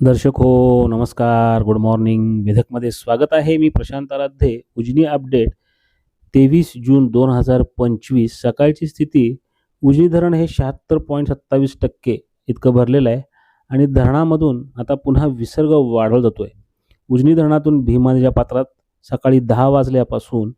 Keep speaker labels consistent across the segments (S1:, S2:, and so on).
S1: दर्शक हो नमस्कार. गुड मॉर्निंग विधकमध्ये स्वागत आहे मी प्रशांत आराध्ये. उजनी अपडेट. तेवीस जून दोन हजार पंचवीस. सकाळची स्थिती उजनी धरण हे शहात्तर पॉईंट सत्तावीस टक्के इतकं भरलेलं आहे आणि धरणामधून आता पुन्हा विसर्ग वाढवला जातो आहे उजनी धरणातून भीमा नदीच्या पात्रात सकाळी दहा वाजल्यापासून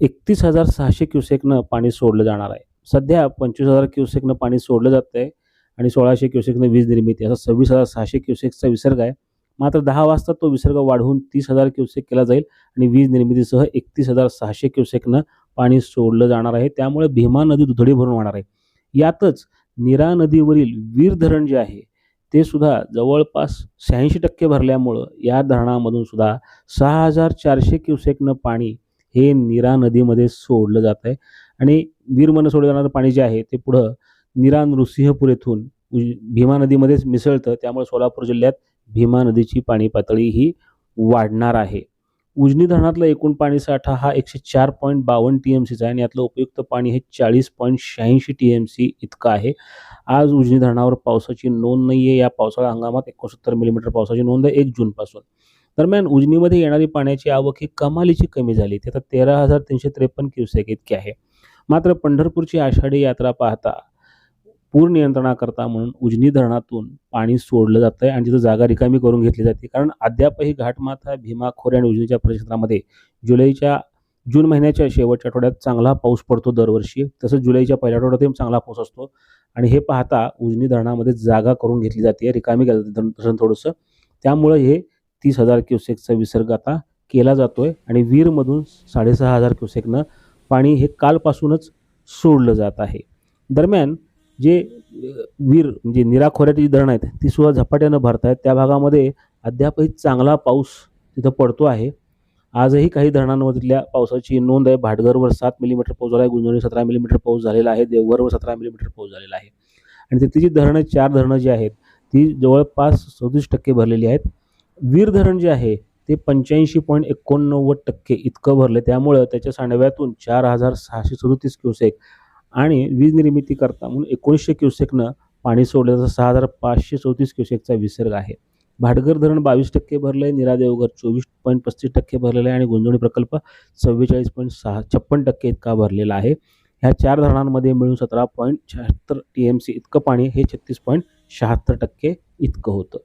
S1: एकतीस हजार सहाशे क्युसेकनं पाणी सोडलं जाणार आहे. सध्या पंचवीस हजार क्युसेकनं पाणी सोडलं जातं आहे आणि सोळाशे क्युसेकनं वीज निर्मिती. असा सव्वीस हजार सहाशे क्युसेकचा विसर्ग आहे. मात्र दहा वाजता तो विसर्ग वाढवून तीस हजार क्युसेक केला जाईल आणि वीज निर्मितीसह एकतीस हजार सहाशे क्युसेकनं पाणी सोडलं जाणार आहे. त्यामुळे भीमा नदी दुधडी भरून वाहणार आहे. यातच निरा नदीवरील वीर धरण जे आहे ते सुद्धा जवळपास शहाऐंशी टक्के भरल्यामुळं या धरणामधून सुद्धा सहा हजार चारशे क्युसेकनं पाणी हे नीरा नदीमध्ये सोडलं जात आहे. आणि वीरमनं सोडलं जाणारं पाणी जे आहे ते पुढं निरान नृसिंहपूर येथून उज भीमा नदीमध्येच मिसळतं. त्यामुळे सोलापूर जिल्ह्यात भीमा नदीची पाणी पातळी ही वाढणार आहे. उजनी धरणातला एकूण पाणीसाठा हा एकशे चार पॉईंट बावन्न टी एम सीचा आहे आणि यातलं उपयुक्त पाणी हे चाळीस पॉईंट शहाऐंशी टी एम सी इतकं आहे. आज उजनी धरणावर पावसाची नोंद नाही आहे या पावसाळा हंगामात एकोणसत्तर मिलीमीटर पावसाची नोंद आहे एक जूनपासून दरम्यान उजनीमध्ये येणारी पाण्याची आवक ही कमालीची कमी झाली. ती आता तेरा हजार तीनशे त्रेपन्न क्युसेक इतकी आहे. मात्र पंढरपूरची आषाढी यात्रा पाहता पूर नियंत्रणाकरता म्हणून उजनी धरणातून पाणी सोडलं जातं आहे आणि तिथं जागा रिकामी करून घेतली जाते. कारण अद्यापही घाटमाथा भीमा खोरे आणि उजनीच्या परिसरामध्ये जुलैच्या जून महिन्याच्या शेवटच्या आठवड्यात चांगला पाऊस पडतो दरवर्षी. तसंच जुलैच्या पहिल्या आठवड्यातही चांगला पाऊस असतो. आणि हे पाहता उजनी धरणामध्ये जागा करून घेतली जाते. रिकामी केलं जाते धरण थोडंसं. त्यामुळं हे तीस हजार क्युसेकचा विसर्ग आता केला जातो आहे आणि वीरमधून साडेसहा हजार क्युसेकनं पाणी हे कालपासूनच सोडलं जात आहे. दरम्यान जे वीर म्हणजे निराखोऱ्याची जी धरणं आहेत ती सुद्धा झपाट्यानं भरत आहेत त्या भागामध्ये अद्यापही चांगला पाऊस तिथं पडतो आहे. आजही काही धरणांमधल्या पावसाची नोंद आहे. भाटघरवर सात मिलीमीटर पाऊस झाला आहे. गुंजवणी सतरा मिलीमीटर पाऊस झालेला आहे. देवघरवर सतरा मिलीमीटर पाऊस झालेला आहे. आणि तिथे जी धरणं चार धरणं जी आहेत ती जवळपास सदतीस टक्के भरलेली आहेत. वीर धरण जे आहे ते पंच्याऐंशी पॉईंट एकोणनव्वद टक्के इतकं भरलं त्यामुळं त्याच्या सांडव्यातून चार हजार सहाशे सदोतीस क्युसेक आणि वीज निर्मिती करता म्हणून एकोणीसशे क्युसेकनं पाणी सोडलं तर सहा हजार पाचशे चौतीस क्युसेकचा विसर्ग आहे. भाटघर धरण बावीस टक्के भरलं आहे निरा देवघर चोवीस पॉईंट पस्तीस टक्के भरलेलं आहे आणि गुंजवणी प्रकल्प चव्वेचाळीस पॉईंट सहा छप्पन टक्के इतका भरलेला आहे. ह्या चार धरणांमध्ये मिळून सतरा पॉईंट शहात्तर टी एम सी इतकं पाणी हे छत्तीस पॉईंट शहात्तर टक्के इतकं होतं.